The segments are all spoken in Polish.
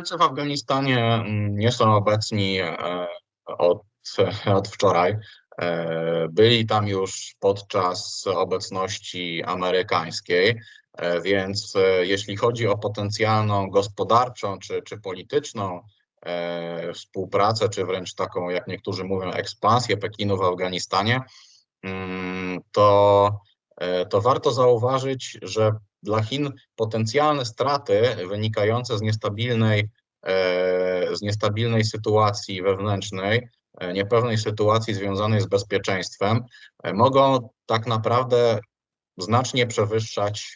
Amerykańczycy w Afganistanie mm, nie są obecni e, od, od wczoraj. E, byli tam już podczas obecności amerykańskiej, e, więc jeśli chodzi o potencjalną gospodarczą czy, czy polityczną współpracę, czy wręcz taką, jak niektórzy mówią, ekspansję Pekinu w Afganistanie, mm, to, to warto zauważyć, że dla Chin potencjalne straty wynikające z niestabilnej, e, z niestabilnej sytuacji wewnętrznej, e, niepewnej sytuacji związanej z bezpieczeństwem, e, mogą tak naprawdę znacznie przewyższać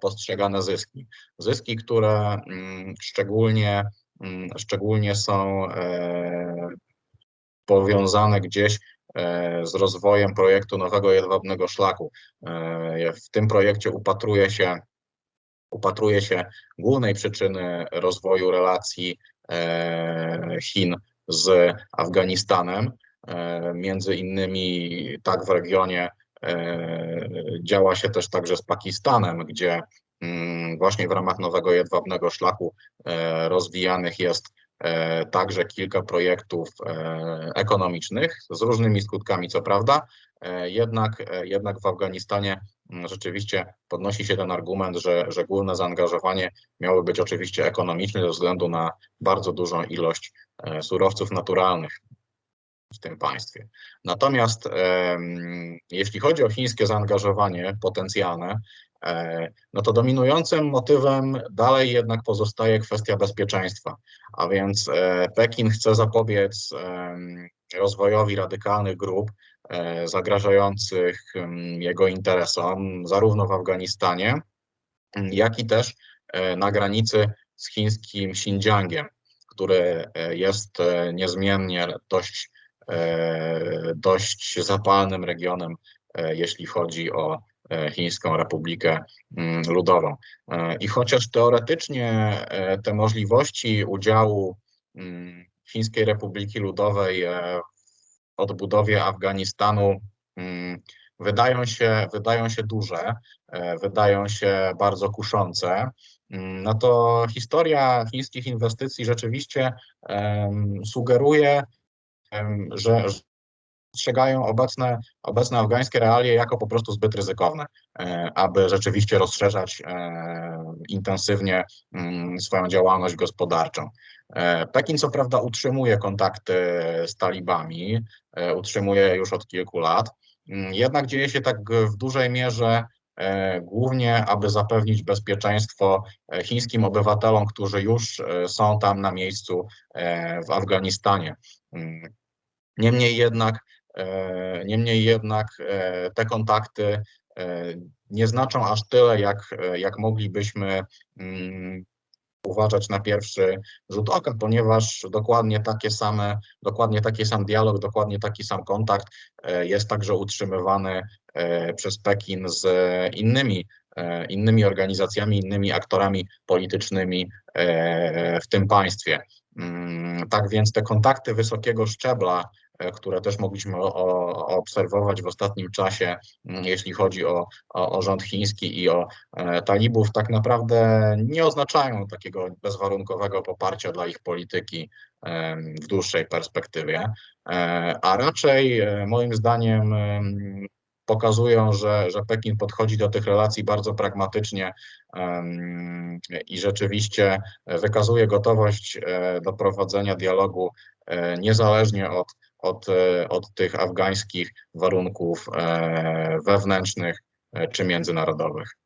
postrzegane zyski. Zyski, które mm, szczególnie, mm, szczególnie są powiązane gdzieś z rozwojem projektu nowego jedwabnego szlaku. E, w tym projekcie upatruje się, upatruje się głównej przyczyny rozwoju relacji e, Chin z Afganistanem. Między innymi tak w regionie działa się też także z Pakistanem, gdzie mm, właśnie w ramach nowego jedwabnego szlaku rozwijanych jest E, także kilka projektów e, ekonomicznych z różnymi skutkami, co prawda. E, jednak, jednak w Afganistanie mm, rzeczywiście podnosi się ten argument, że, że główne zaangażowanie miało być oczywiście ekonomiczne ze względu na bardzo dużą ilość surowców naturalnych w tym państwie. Natomiast jeśli chodzi o chińskie zaangażowanie potencjalne, E, no to dominującym motywem dalej jednak pozostaje kwestia bezpieczeństwa, a więc e, Pekin chce zapobiec rozwojowi radykalnych grup e, zagrażających jego interesom, zarówno w Afganistanie, jak i też na granicy z chińskim Xinjiangiem, który jest niezmiennie dość, dość zapalnym regionem, jeśli chodzi o E, Chińską Republikę mm, Ludową. E, I chociaż teoretycznie e, te możliwości udziału mm, Chińskiej Republiki Ludowej w odbudowie Afganistanu mm, wydają się, wydają się duże, wydają się bardzo kuszące, no to historia chińskich inwestycji rzeczywiście sugeruje, że, postrzegają obecne, obecne afgańskie realie jako po prostu zbyt ryzykowne, e, aby rzeczywiście rozszerzać e, intensywnie mm, swoją działalność gospodarczą. E, Pekin co prawda utrzymuje kontakty z talibami, utrzymuje już od kilku lat, mm, jednak dzieje się tak w dużej mierze głównie aby zapewnić bezpieczeństwo chińskim obywatelom, którzy już są tam na miejscu w Afganistanie. Mm, niemniej jednak niemniej jednak e, te kontakty e, nie znaczą aż tyle, jak, jak moglibyśmy mm, uważać na pierwszy rzut oka, ponieważ dokładnie takie same, dokładnie taki sam dialog, dokładnie taki sam kontakt jest także utrzymywany przez Pekin z innymi, innymi organizacjami, innymi aktorami politycznymi w tym państwie. Mm, tak więc te kontakty wysokiego szczebla E, które też mogliśmy obserwować w ostatnim czasie, mm, jeśli chodzi o, o, o rząd chiński i o e, talibów, tak naprawdę nie oznaczają takiego bezwarunkowego poparcia dla ich polityki w dłuższej perspektywie, e, a raczej moim zdaniem pokazują, że, że Pekin podchodzi do tych relacji bardzo pragmatycznie i rzeczywiście wykazuje gotowość do prowadzenia dialogu niezależnie od od, e, od tych afgańskich warunków e, wewnętrznych e, czy międzynarodowych.